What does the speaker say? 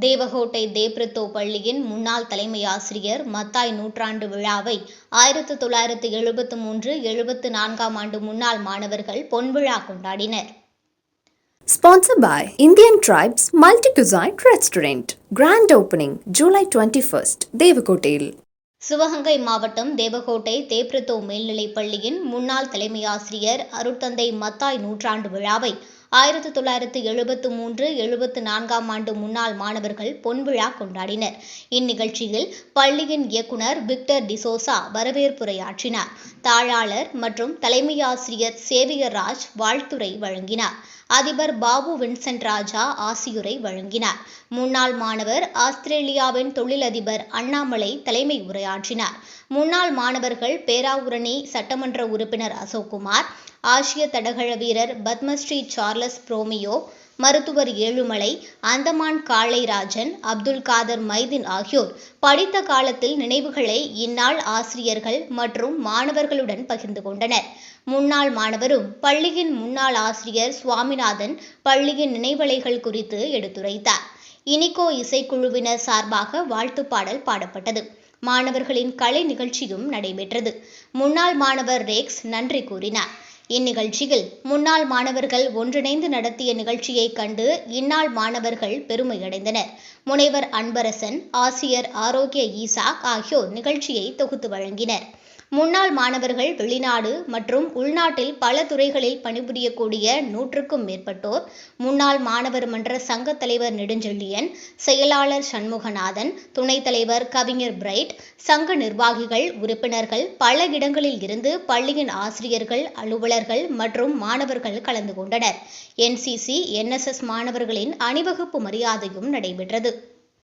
தேவகோட்டை தேப்ரித்தோ பள்ளியின் முன்னாள் தலைமை ஆசிரியர் மத்தாய் நூற்றாண்டு விழாவை ஆயிரத்து தொள்ளாயிரத்து எழுபத்து மூன்று எழுபத்து நான்காம் ஆண்டு முன்னாள் மாணவர்கள் பொன்விழா கொண்டாடினர் Sponsored by Indian Tribes Multi Cuisine Restaurant. Grand opening July 21st, Devakotail. Sivaganga மாவட்டம் தேவகோட்டை தேப்ரித்தோ மேல்நிலைப் பள்ளியின் முன்னாள் தலைமை ஆசிரியர் அருட்தந்தை மத்தாய் நூற்றாண்டு விழாவை ஆயிரத்தி தொள்ளாயிரத்து எழுபத்து மூன்று எழுபத்து நான்காம் ஆண்டு முன்னாள் மாணவர்கள் பொன்விழா கொண்டாடினர். இந்நிகழ்ச்சியில் பள்ளியின் இயக்குனர் விக்டர் டிசோசா வரவேற்புரையாற்றினார். தாழாளர் மற்றும் தலைமையாசிரியர் சேவியர் ராஜ் வாழ்த்துரை வழங்கினார். அதிபர் பாபு வின்சென்ட் ராஜா ஆசியுரை வழங்கினார். முன்னாள் மாணவர் ஆஸ்திரேலியாவின் தொழிலதிபர் அண்ணாமலை தலைமை உரையாற்றினார். முன்னாள் மாணவர்கள் பேராவூரணி சட்டமன்ற உறுப்பினர் அசோக்குமார் ஆசிய தடகள வீரர் பத்மஸ்ரீ சார்லஸ் புரோமியோ மருத்துவர் ஏழுமலை அந்தமான் காளைராஜன் அப்துல் காதர் மைதின் ஆகியோர் படித்த காலத்தில் நினைவுகளை இந்நாள் ஆசிரியர்கள் மற்றும் மாணவர்களுடன் பகிர்ந்து கொண்டனர். முன்னாள் மாணவரும் பள்ளியின் முன்னாள் ஆசிரியர் சுவாமிநாதன் பள்ளியின் நினைவலைகள் குறித்து எடுத்துரைத்தார். இனிகோ இசைக்குழுவினர் சார்பாக வாழ்த்து பாடல் பாடப்பட்டது. மாணவர்களின் கலை நிகழ்ச்சியும் நடைபெற்றது. முன்னாள் மாணவர் ரேக்ஸ் நன்றி கூறினார். இந்நிகழ்ச்சியில் முன்னாள் மாணவர்கள் ஒன்றிணைந்து நடத்திய நிகழ்ச்சியை கண்டு இந்நாள் மாணவர்கள் பெருமையடைந்தனர். முனைவர் அன்பரசன் ஆசிரியர் ஆரோக்கிய ஈசாக் ஆகியோர் நிகழ்ச்சியை தொகுத்து வழங்கினர். முன்னாள் மாணவர்கள் வெளிநாடு மற்றும் உள்நாட்டில் பல துறைகளில் பணிபுரியக்கூடிய நூற்றுக்கும் மேற்பட்டோர் முன்னாள் மாணவர் மன்ற சங்க தலைவர் நெடுஞ்செழியன் செயலாளர் சண்முகநாதன் துணைத் தலைவர் கவிஞர் பிரைட் சங்க நிர்வாகிகள் உறுப்பினர்கள் பல இடங்களில் இருந்து பள்ளியின் ஆசிரியர்கள் அலுவலர்கள் மற்றும் மாணவர்கள் கலந்து கொண்டனர். என்சிசி என்எஸ்எஸ் மாணவர்களின் அணிவகுப்பு மரியாதையும் நடைபெற்றது.